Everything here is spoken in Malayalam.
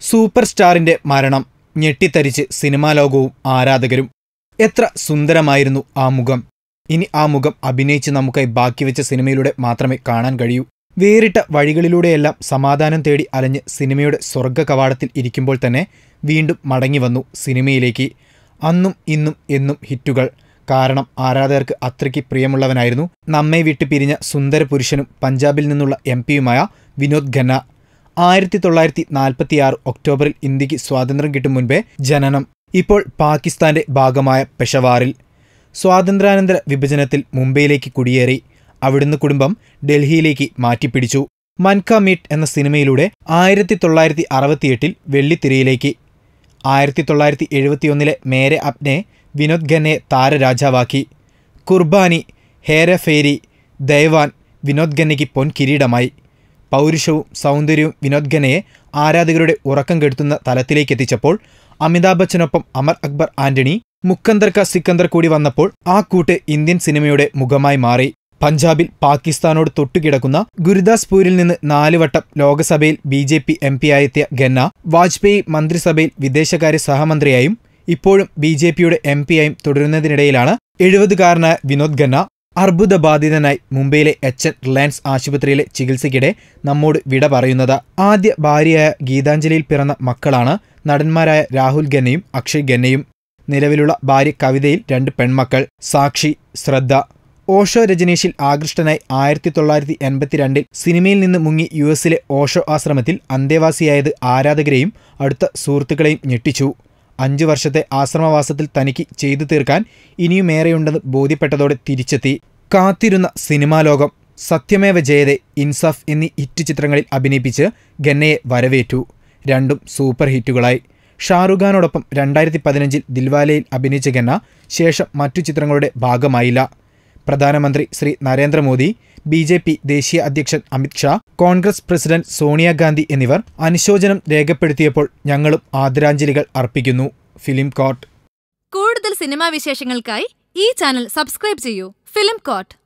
സൂപ്പർ സ്റ്റാറിന്റെ മരണം ഞെട്ടിത്തരിച്ച് സിനിമാ ലോകവും ആരാധകരും. എത്ര സുന്ദരമായിരുന്നു ആ മുഖം. ഇനി ആ മുഖം അഭിനയിച്ച് നമുക്കായി ബാക്കി വെച്ച സിനിമയിലൂടെ മാത്രമേ കാണാൻ കഴിയൂ. വേറിട്ട വഴികളിലൂടെയെല്ലാം സമാധാനം തേടി അലഞ്ഞ് സിനിമയുടെ സ്വർഗ കവാടത്തിൽ ഇരിക്കുമ്പോൾ തന്നെ വീണ്ടും മടങ്ങി വന്നു സിനിമയിലേക്ക്. അന്നും ഇന്നും എന്നും ഹിറ്റുകൾ. കാരണം ആരാധകർക്ക് അത്രയ്ക്ക് പ്രിയമുള്ളവനായിരുന്നു. നമ്മെ വിട്ട് പിരിഞ്ഞ സുന്ദര പുരുഷനും പഞ്ചാബിൽ നിന്നുള്ള എം പിയുമായ വിനോദ് ഖന്ന. ആയിരത്തി തൊള്ളായിരത്തി നാൽപ്പത്തിയാറ് ഒക്ടോബറിൽ ഇന്ത്യയ്ക്ക് സ്വാതന്ത്ര്യം കിട്ടും മുൻപേ ജനനം. ഇപ്പോൾ പാകിസ്ഥാന്റെ ഭാഗമായ പെഷവാറിൽ സ്വാതന്ത്ര്യാനന്തര വിഭജനത്തിൽ മുംബൈയിലേക്ക് കുടിയേറി. അവിടുന്ന് കുടുംബം ഡൽഹിയിലേക്ക് മാറ്റിപ്പിടിച്ചു. മൻക മീറ്റ് എന്ന സിനിമയിലൂടെ ആയിരത്തി തൊള്ളായിരത്തി അറുപത്തിയെട്ടിൽ വെള്ളിത്തിരയിലേക്ക്. ആയിരത്തി തൊള്ളായിരത്തി എഴുപത്തിയൊന്നിലെ മേരെ അപ്നെ വിനോദ് ഖന്നെ താരരാജാവാക്കി. കുർബാനി ഹേരഫേരി ദയവാൻ വിനോദ് ഖന്നയ്ക്ക് പൊൻകിരീടമായി. പൗരുഷവും സൗന്ദര്യവും വിനോദ് ഖന്നയെ ആരാധകരുടെ ഉറക്കം കെടുത്തുന്ന തലത്തിലേക്ക് എത്തിച്ചപ്പോൾ അമിതാഭ് ബച്ചനൊപ്പം അമർ അക്ബർ ആന്റണി മുക്കന്ദർ ക സിക്കന്ദർ കൂടി വന്നപ്പോൾ ആ കൂട്ട് ഇന്ത്യൻ സിനിമയുടെ മുഖമായി മാറി. പഞ്ചാബിൽ പാകിസ്ഥാനോട് തൊട്ടുകിടക്കുന്ന ഗുരുദാസ്പൂരിൽ നിന്ന് നാലുവട്ടം ലോക്സഭയിൽ ബി ജെ പി എം പിയായെത്തിയ ഖന്ന വാജ്പേയി മന്ത്രിസഭയിൽ വിദേശകാര്യ സഹമന്ത്രിയായും ഇപ്പോഴും ബി ജെ പിയുടെ എം പിയായും തുടരുന്നതിനിടയിലാണ് എഴുപതുകാരനായ വിനോദ് ഖന്ന അർബുദബാധിതനായി മുംബൈയിലെ എച്ച് എൻ റിലയൻസ് ആശുപത്രിയിലെ ചികിത്സയ്ക്കിടെ നമ്മോട് വിട പറയുന്നത്. ആദ്യ ഭാര്യയായ ഗീതാഞ്ജലിയിൽ പിറന്ന മക്കളാണ് നടന്മാരായ രാഹുൽ ഖന്നയും അക്ഷയ് ഖന്നയും. നിലവിലുള്ള ഭാര്യ കവിതയിൽ രണ്ട് പെൺമക്കൾ സാക്ഷി ശ്രദ്ധ. ഓഷോ രജനീഷിൽ ആകൃഷ്ടനായി ആയിരത്തി തൊള്ളായിരത്തി എൺപത്തിരണ്ടിൽ സിനിമയിൽ നിന്ന് മുങ്ങി യു എസിലെ ഓഷോ ആശ്രമത്തിൽ അന്തേവാസിയായത് ആരാധകരെയും അടുത്ത സുഹൃത്തുക്കളെയും ഞെട്ടിച്ചു. അഞ്ചു വർഷത്തെ ആശ്രമവാസത്തിൽ തനിക്ക് ചെയ്തു തീർക്കാൻ ഇനിയുമേറെയുണ്ടെന്ന് ബോധ്യപ്പെട്ടതോടെ തിരിച്ചെത്തി. കാത്തിരുന്ന സിനിമാ ലോകം സത്യമേവ ജയതെ ഇൻസാഫ് എന്നീ ഹിറ്റ് ചിത്രങ്ങളിൽ അഭിനയിപ്പിച്ച് ഗന്നയെ വരവേറ്റു. രണ്ടും സൂപ്പർ ഹിറ്റുകളായി. ഷാറുഖ് ഖാനോടൊപ്പം രണ്ടായിരത്തി പതിനഞ്ചിൽ ദിൽവാലയിൽ അഭിനയിച്ച ഗന്ന ശേഷം മറ്റു ചിത്രങ്ങളുടെ ഭാഗമായില്ല. പ്രധാനമന്ത്രി Shri Narendra Modi B J P ദേശീയ അധ്യക്ഷൻ അമിത് ഷാ കോൺഗ്രസ് പ്രസിഡന്റ് സോണിയാഗാന്ധി എന്നിവർ അനുശോചനം രേഖപ്പെടുത്തിയപ്പോൾ ഞങ്ങളും ആദരാഞ്ജലികൾ അർപ്പിക്കുന്നു. ഫിലിം കോട്ട് കൂടുതൽ സിനിമാ വിശേഷങ്ങൾക്കായി ഈ ചാനൽ സബ്സ്ക്രൈബ് ചെയ്യൂ. Film court